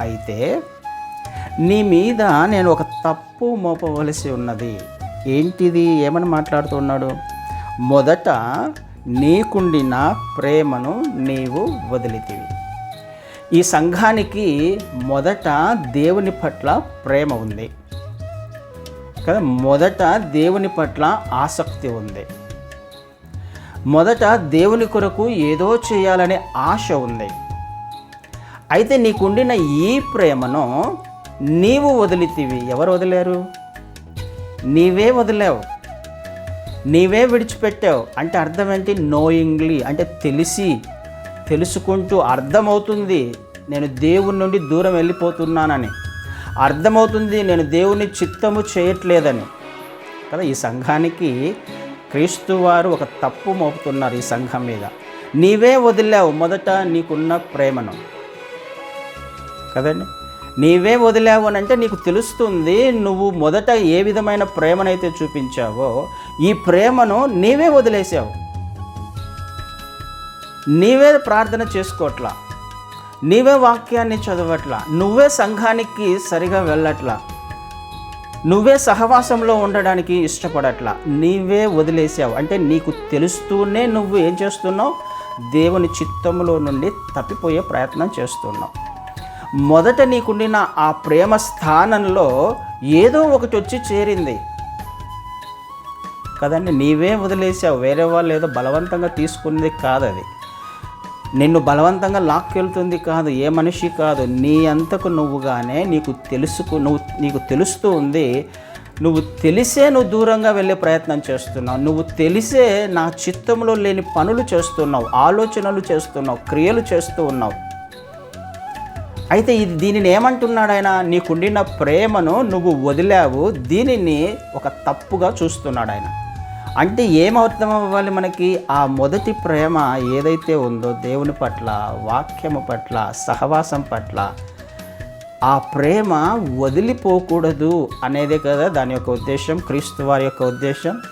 అయితే నీ మీద నేను ఒక తప్పు మోపవలసి ఉన్నది. ఏంటిది? ఏమని మాట్లాడుతున్నాడు? మొదట నీకుండిన ప్రేమను నీవు వదిలితివి. ఈ సంఘానికి మొదట దేవుని పట్ల ప్రేమ ఉంది. కదా? మొదట దేవుని పట్ల ఆసక్తి ఉంది. మొదట దేవుని కొరకు ఏదో చేయాలనే ఆశ ఉంది. అయితే నీకుండిన ఈ ప్రేమను నీవు వదిలితివి. ఎవరు వదిలేరు? నీవే వదిలేవు. నీవే విడిచిపెట్టావు. అంటే అర్థం ఏంటి? నోయింగ్లీ అంటే తెలిసి తెలుసుకుంటూ అర్థమవుతుంది. నేను దేవుని నుండి దూరం వెళ్ళిపోతున్నానని. అర్థమవుతుంది నేను దేవుని చిత్తము చేయట్లేదని. కదా ఈ సంఘానికి క్రీస్తు వారు ఒక తప్పు మోపుతున్నారు ఈ సంఘం మీద. నీవే వదిలావు మొదట నీకున్న ప్రేమను. కదండి? నీవే వదిలావు అని అంటే నీకు తెలుస్తుంది నువ్వు మొదట ఏ విధమైన ప్రేమనైతే చూపించావో ఈ ప్రేమను నీవే వదిలేసావు. నీవే ప్రార్థన చేసుకోవట్లా నీవే వాక్యాన్ని చదవట్లా. నువ్వే సంఘానికి సరిగా వెళ్ళట్లా. నువ్వే సహవాసంలో ఉండడానికి ఇష్టపడట్లా. నీవే వదిలేసావు. అంటే నీకు తెలుస్తూనే నువ్వు ఏం చేస్తున్నావు? దేవుని చిత్తములో నుండి తప్పిపోయే ప్రయత్నం చేస్తున్నావు. మొదట నీకుండిన ఆ ప్రేమ స్థానంలో ఏదో ఒకటి వచ్చి చేరింది. కదండి నీవే వదిలేసావు. వేరే వాళ్ళు ఏదో బలవంతంగా తీసుకున్నది కాదు అది నిన్ను బలవంతంగా లాక్కెళ్తుంది కాదు ఏ మనిషి కాదు. నీ అంతకు నువ్వుగానే నీకు తెలుసుకు నువ్వు నీకు తెలుస్తూ ఉంది. నువ్వు తెలిసే నువ్వు దూరంగా వెళ్ళే ప్రయత్నం చేస్తున్నావు. నువ్వు తెలిసే నా చిత్తంలో లేని పనులు చేస్తున్నావు. ఆలోచనలు చేస్తున్నావు. క్రియలు చేస్తూ ఉన్నావు. అయితే ఇది దీనిని ఏమంటున్నాడు ఆయన? నీకుండిన ప్రేమను నువ్వు వదిలావు దీనిని ఒక తప్పుగా చూస్తున్నాడు ఆయన. అంటే ఏమర్థం అవ్వాలి మనకి? ఆ మొదటి ప్రేమ ఏదైతే ఉందో దేవుని పట్ల వాక్యము పట్ల సహవాసం పట్ల ఆ ప్రేమ వదిలిపోకూడదు అనేదే కదా దాని యొక్క ఉద్దేశం క్రీస్తు వారి యొక్క ఉద్దేశం.